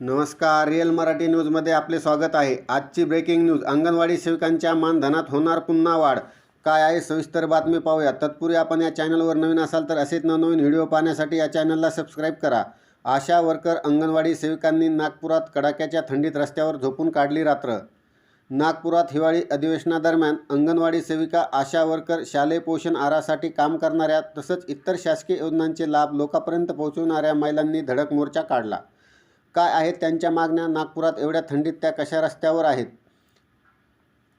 नमस्कार रिअल मराठी न्यूजमध्ये आपले स्वागत आहे. आजची ब्रेकिंग न्यूज अंगणवाडी सेविकांच्या मानधनात होणार पुन्हा वाढ. काय आहे सविस्तर बातमी पाहूया. तत्पूर्वी आपण या चॅनलवर नवीन असाल तर असेच नवनवीन व्हिडिओ पाहण्यासाठी या चॅनलला सबस्क्राईब करा. आशा वर्कर अंगणवाडी सेविकांनी नागपुरात कडाक्याच्या थंडीत रस्त्यावर झोपून काढली रात्र. नागपुरात हिवाळी अधिवेशनादरम्यान अंगणवाडी सेविका आशा वर्कर शालेय पोषण आहारासाठी काम करणाऱ्या तसंच इतर शासकीय योजनांचे लाभ लोकांपर्यंत पोहोचवणाऱ्या महिलांनी धडक मोर्चा काढला. काय आहेत त्यांच्या मागण्या? नागपुरात एवढ्या थंडीत त्या कशा रस्त्यावर आहेत?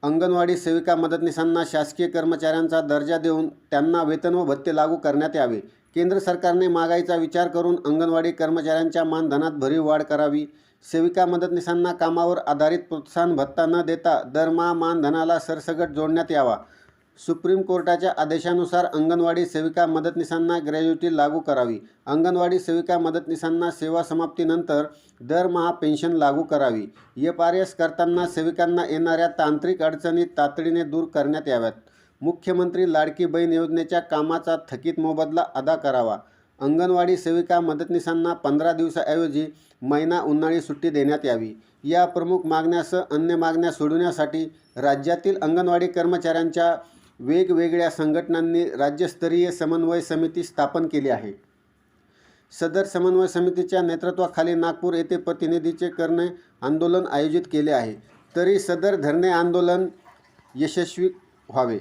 अंगणवाडी सेविका मदतनीसांना शासकीय कर्मचाऱ्यांचा दर्जा देऊन त्यांना वेतन व भत्ते लागू करण्यात यावे. केंद्र सरकारने महागाईचा विचार करून अंगणवाडी कर्मचाऱ्यांच्या मानधनात भरीव वाढ करावी. सेविका मदतनीसांना कामावर आधारित प्रोत्साहन भत्ता न देता दरमहा मानधनाला सरसगट जोडण्यात यावा. सुप्रीम कोर्टाच्या आदेशानुसार अंगणवाडी सेविका मदतनीसांना ग्रॅज्युटी लागू करावी. अंगणवाडी सेविका मदतनीसांना सेवा समाप्तीनंतर दरमहा पेन्शन लागू करावी. एफ आर एस करताना सेविकांना येणाऱ्या तांत्रिक अडचणी तातडीने दूर करण्यात याव्यात. मुख्यमंत्री लाडकी बहीण योजनेच्या कामाचा थकीत मोबदला अदा करावा. अंगणवाडी सेविका मदतनीसांना पंधरा दिवसाऐवजी महिना उन्हाळी सुट्टी देण्यात यावी. या प्रमुख मागण्यासह अन्य मागण्या सोडवण्यासाठी राज्यातील अंगणवाडी कर्मचाऱ्यांच्या वेगवेगळ्या संघटनांनी राज्यस्तरीय समन्वय समिती स्थापन केली आहे. सदर समन्वय समितीच्या नेतृत्वाखाली नागपूर येथे प्रतिनिधीचे करणे आंदोलन आयोजित केले आहे. तरी सदर धरणे आंदोलन यशस्वी व्हावे.